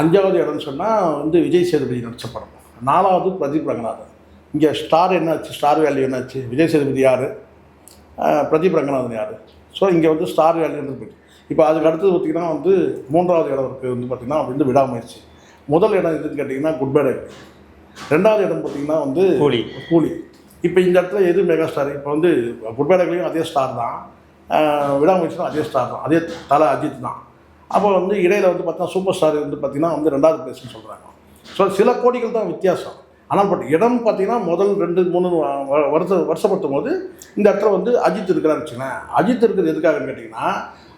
அஞ்சாவது இடம்னு சொன்னால் வந்து விஜய் சேதுபதி நடிச்ச படம். நாலாவது பிரதீப் ரங்கநாதன். இங்கே ஸ்டார் என்னாச்சு? ஸ்டார் வேல்யூ என்னாச்சு? விஜய் சேதுபதி யார்? பிரதீப் ரங்கநாதன் யார்? ஸோ இங்கே வந்து ஸ்டார் வேல்யூன்றது போயிட்டு. இப்போ அதுக்கு அடுத்தது பார்த்திங்கன்னா வந்து மூன்றாவது இடம் இருக்குது வந்து பார்த்திங்கன்னா வந்து விடாமுயற்சி. முதல் இடம் எதுன்னு கேட்டிங்கன்னா குட் பேட் ரெண்டாவது இடம் பார்த்திங்கன்னா வந்து கூலி. கூலி. இப்போ இந்த இடத்துல எது மெகா ஸ்டார் இப்போ வந்து குட் பேட்லையும் அதே ஸ்டார் தான். விடாமுயற்சியும் அதே ஸ்டார் தான். அதே தலை அஜித் தான். அப்போ வந்து இடையில் வந்து பார்த்தீங்கன்னா சூப்பர் ஸ்டார் வந்து பார்த்தீங்கன்னா வந்து ரெண்டாவது பிளேஸ்னு சொல்கிறாங்க ஸோ சில கோடிகள் தான் வித்தியாசம். ஆனால் பட் இடம் பார்த்தீங்கன்னா முதல் ரெண்டு மூணு வருஷ வருஷப்படுத்தும் போது இந்த இடத்துல வந்து அஜித் இருக்கிறான்னு வச்சுங்களேன் அஜித் இருக்கிறது எதுக்காகன்னு கேட்டிங்கன்னா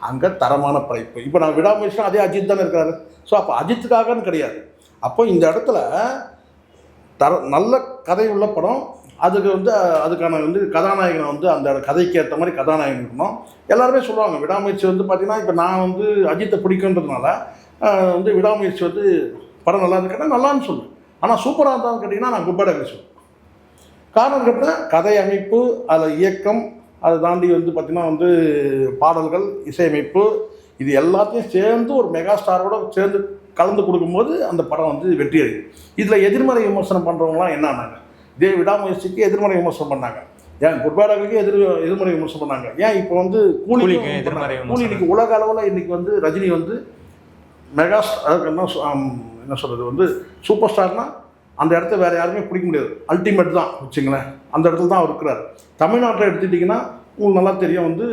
அங்கே தரமான படைப்பு. இப்போ நான் விடாமுயற்சினா அதே அஜித் தானே இருக்கிறாரு. ஸோ அப்போ அஜித்துக்காகன்னு கிடையாது. அப்போ இந்த இடத்துல தர நல்ல கதை உள்ள படம். அதுக்கு வந்து அதுக்கான வந்து கதாநாயகனை வந்து அந்த கதைக்கு ஏற்ற மாதிரி கதாநாயகன் இருக்கணும். எல்லாருமே சொல்லுவாங்க விடாமுயற்சி வந்து பார்த்தீங்கன்னா இப்போ நான் வந்து அஜித்தை பிடிக்குன்றதுனால வந்து விடாமுயற்சி வந்து படம் நல்லா இருக்குன்னா நல்லான்னு சொல்லுவேன். ஆனால் சூப்பராக இருந்தாலும் கேட்டிங்கன்னா நான் குப்பேட சொல்லுவேன். காரணம் கேட்டால் கதை அமைப்பு அதில் இயக்கம் அதை தாண்டி வந்து பார்த்திங்கன்னா வந்து பாடல்கள் இசையமைப்பு இது எல்லாத்தையும் சேர்ந்து ஒரு மெகா ஸ்டாரோட சேர்ந்து கலந்து கொடுக்கும்போது அந்த படம் வந்து வெற்றி அடையும் இதில் எதிர்மறை விமர்சனம் பண்ணுறவங்களாம் என்ன ஆனாங்க? இதே விடாமுயற்சிக்கு எதிர்மறை விமர்சனம் பண்ணாங்க. ஏன் குட்பாடர்களுக்கு எதிர் எதிர்மறை விமர்சனம் பண்ணாங்க? ஏன் இப்போ வந்து விமர்சனம். கூலி இன்னைக்கு உலக அளவில் இன்னைக்கு வந்து ரஜினி வந்து மெகா என்ன என்ன சொல்கிறது வந்து சூப்பர் ஸ்டார்னா அந்த இடத்த வேறு யாருமே பிடிக்க முடியாது. அல்டிமேட் தான் வச்சுங்களேன். அந்த இடத்துல தான் அவர் இருக்கிறார். தமிழ்நாட்டை எடுத்துட்டிங்கன்னா உங்களுக்கு நல்லா தெரியும் வந்து